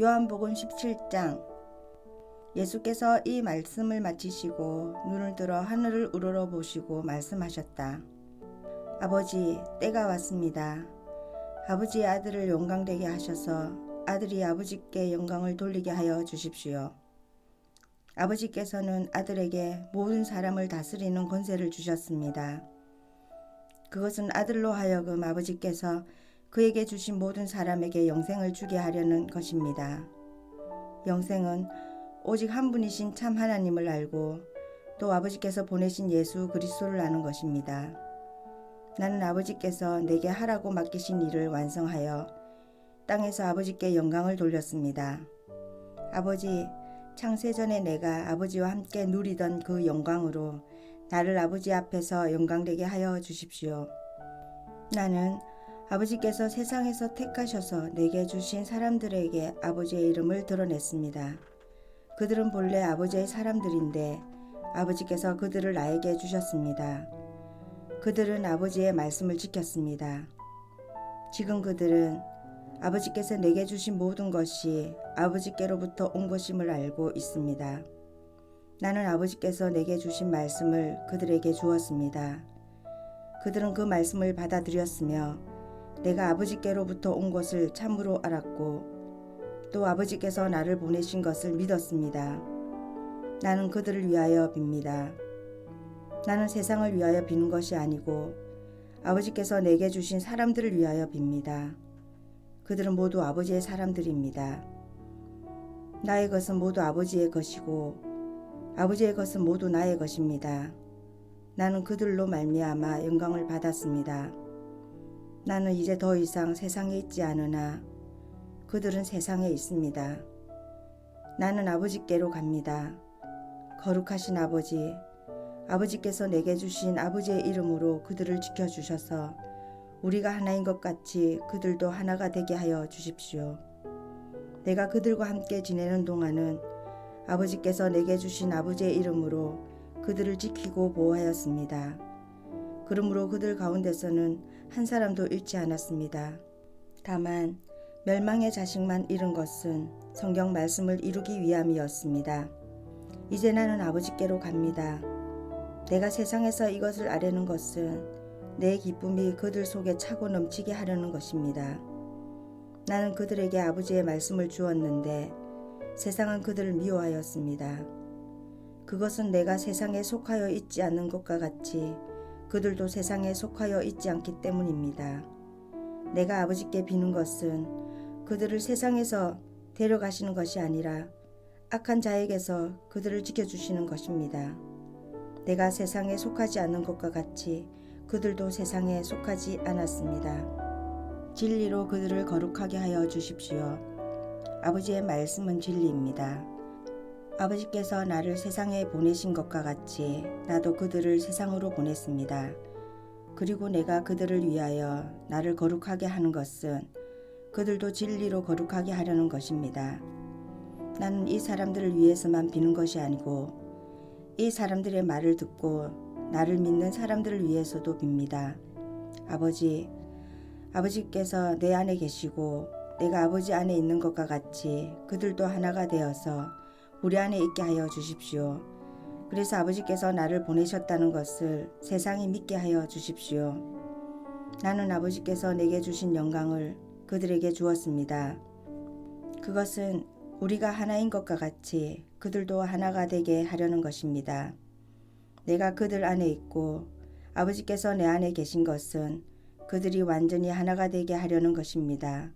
요한복음 17장 예수께서 이 말씀을 마치시고 눈을 들어 하늘을 우러러 보시고 말씀하셨다. 아버지, 때가 왔습니다. 아버지의 아들을 영광되게 하셔서 아들이 아버지께 영광을 돌리게 하여 주십시오. 아버지께서는 아들에게 모든 사람을 다스리는 권세를 주셨습니다. 그것은 아들로 하여금 아버지께서 그에게 주신 모든 사람에게 영생을 주게 하려는 것입니다. 영생은 오직 한 분이신 참 하나님을 알고 또 아버지께서 보내신 예수 그리스도를 아는 것입니다. 나는 아버지께서 내게 하라고 맡기신 일을 완성하여 땅에서 아버지께 영광을 돌렸습니다. 아버지, 창세전에 내가 아버지와 함께 누리던 그 영광으로 나를 아버지 앞에서 영광되게 하여 주십시오. 나는 아버지께서 세상에서 택하셔서 내게 주신 사람들에게 아버지의 이름을 드러냈습니다. 그들은 본래 아버지의 사람들인데 아버지께서 그들을 나에게 주셨습니다. 그들은 아버지의 말씀을 지켰습니다. 지금 그들은 아버지께서 내게 주신 모든 것이 아버지께로부터 온 것임을 알고 있습니다. 나는 아버지께서 내게 주신 말씀을 그들에게 주었습니다. 그들은 그 말씀을 받아들였으며 내가 아버지께로부터 온 것을 참으로 알았고 또 아버지께서 나를 보내신 것을 믿었습니다. 나는 그들을 위하여 빕니다. 나는 세상을 위하여 비는 것이 아니고 아버지께서 내게 주신 사람들을 위하여 빕니다. 그들은 모두 아버지의 사람들입니다. 나의 것은 모두 아버지의 것이고 아버지의 것은 모두 나의 것입니다. 나는 그들로 말미암아 영광을 받았습니다. 나는 이제 더 이상 세상에 있지 않으나 그들은 세상에 있습니다. 나는 아버지께로 갑니다. 거룩하신 아버지, 아버지께서 내게 주신 아버지의 이름으로 그들을 지켜주셔서 우리가 하나인 것 같이 그들도 하나가 되게 하여 주십시오. 내가 그들과 함께 지내는 동안은 아버지께서 내게 주신 아버지의 이름으로 그들을 지키고 보호하였습니다. 그러므로 그들 가운데서는 한 사람도 잃지 않았습니다. 다만 멸망의 자식만 잃은 것은 성경 말씀을 이루기 위함이었습니다. 이제 나는 아버지께로 갑니다. 내가 세상에서 이것을 아뢰는 것은 내 기쁨이 그들 속에 차고 넘치게 하려는 것입니다. 나는 그들에게 아버지의 말씀을 주었는데 세상은 그들을 미워하였습니다. 그것은 내가 세상에 속하여 있지 않는 것과 같이 그들도 세상에 속하여 있지 않기 때문입니다. 내가 아버지께 비는 것은 그들을 세상에서 데려가시는 것이 아니라 악한 자에게서 그들을 지켜주시는 것입니다. 내가 세상에 속하지 않는 것과 같이 그들도 세상에 속하지 않았습니다. 진리로 그들을 거룩하게 하여 주십시오. 아버지의 말씀은 진리입니다. 아버지께서 나를 세상에 보내신 것과 같이 나도 그들을 세상으로 보냈습니다. 그리고 내가 그들을 위하여 나를 거룩하게 하는 것은 그들도 진리로 거룩하게 하려는 것입니다. 나는 이 사람들을 위해서만 비는 것이 아니고 이 사람들의 말을 듣고 나를 믿는 사람들을 위해서도 빕니다. 아버지, 아버지께서 내 안에 계시고 내가 아버지 안에 있는 것과 같이 그들도 하나가 되어서 우리 안에 있게 하여 주십시오. 그래서 아버지께서 나를 보내셨다는 것을 세상이 믿게 하여 주십시오. 나는 아버지께서 내게 주신 영광을 그들에게 주었습니다. 그것은 우리가 하나인 것과 같이 그들도 하나가 되게 하려는 것입니다. 내가 그들 안에 있고 아버지께서 내 안에 계신 것은 그들이 완전히 하나가 되게 하려는 것입니다.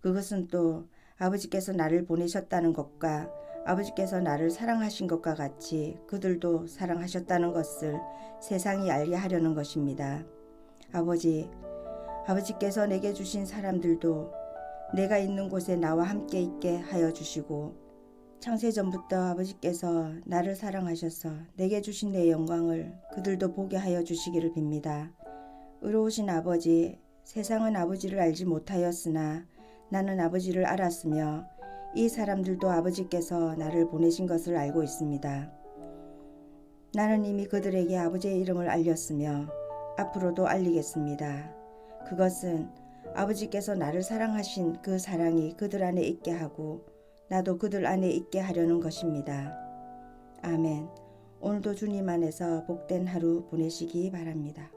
그것은 또 아버지께서 나를 보내셨다는 것과 아버지께서 나를 사랑하신 것과 같이 그들도 사랑하셨다는 것을 세상이 알게 하려는 것입니다. 아버지, 아버지께서 내게 주신 사람들도 내가 있는 곳에 나와 함께 있게 하여 주시고 창세전부터 아버지께서 나를 사랑하셔서 내게 주신 내 영광을 그들도 보게 하여 주시기를 빕니다. 의로우신 아버지, 세상은 아버지를 알지 못하였으나 나는 아버지를 알았으며 이 사람들도 아버지께서 나를 보내신 것을 알고 있습니다. 나는 이미 그들에게 아버지의 이름을 알렸으며 앞으로도 알리겠습니다. 그것은 아버지께서 나를 사랑하신 그 사랑이 그들 안에 있게 하고 나도 그들 안에 있게 하려는 것입니다. 아멘. 오늘도 주님 안에서 복된 하루 보내시기 바랍니다.